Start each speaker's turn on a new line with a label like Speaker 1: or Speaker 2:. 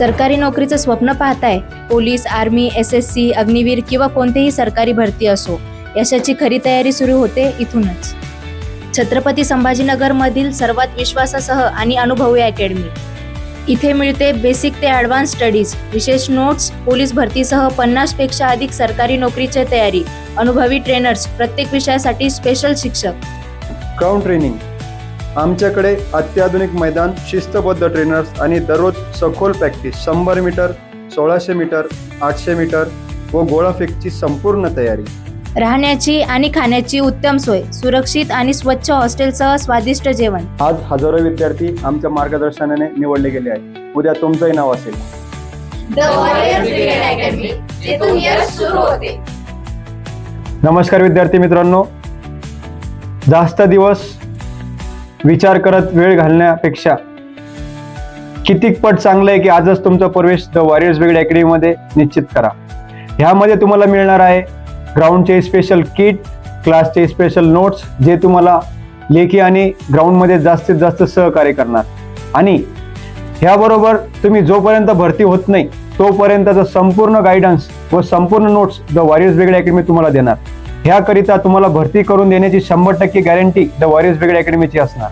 Speaker 1: सरकारी नोकरीचं स्वप्न पाहताय police army S S C Agniveer किंवा कोणतीही सरकारी भरती असो यशाची खरी तयारी सुरू होते इथूनच. छत्रपती संभाजीनगरमधील सर्वात विश्वासासह आणि अनुभवी अकॅडमी. इथे मिळते बेसिक ते ॲडव्हान्स स्टडीज विशेष नोट्स पोलीस भरतीसह पन्नासपेक्षा अधिक सरकारी नोकरीची तयारी अनुभवी ट्रेनर्स प्रत्येक विषयासाठी स्पेशल शिक्षक.
Speaker 2: ग्राउंड ट्रेनिंग आमच्याकडे अत्याधुनिक मैदान शिस्तबद्ध ट्रेनर्स आणि दररोज सखोल प्रॅक्टिस शंभर मीटर सोळाशे मीटर आठशे मीटर व गोळाफेकची संपूर्ण तयारी.
Speaker 1: राहण्याची आणि खाण्याची उत्तम सोय सुरक्षित आणि स्वच्छ हॉस्टेलसह स्वादिष्ट जेवण.
Speaker 2: आज हजारो विद्यार्थी आमच्या मार्गदर्शनाने निवडले गेले आहेत. उद्या तुमचंही नाव असेल. नमस्कार विद्यार्थी मित्रांनो. जास्त दिवस विचार करत वेळ घालण्यापेक्षा. कितीक पट चांगलं आहे की आजच तुमचा प्रवेश द वॉरियर्स ब्रिगेड अकॅडमीमध्ये निश्चित करा. ह्यामध्ये तुम्हाला मिळणार आहे ग्राउंडचे स्पेशल किट क्लासचे स्पेशल नोट्स जे तुम्हाला लेखी आणि ग्राउंडमध्ये जास्तीत जास्त सहकार्य करणार. आणि ह्याबरोबर तुम्ही जोपर्यंत भरती होत नाही तोपर्यंतचा संपूर्ण गायडन्स व संपूर्ण notes the Warriors Brigade Academy तुम्हाला देणार. ह्याकरिता तुम्हाला भरती करून देण्याची शंभर टक्के गॅरंटी द वॉरियर्स ब्रिगेड अकॅडमीची असणार.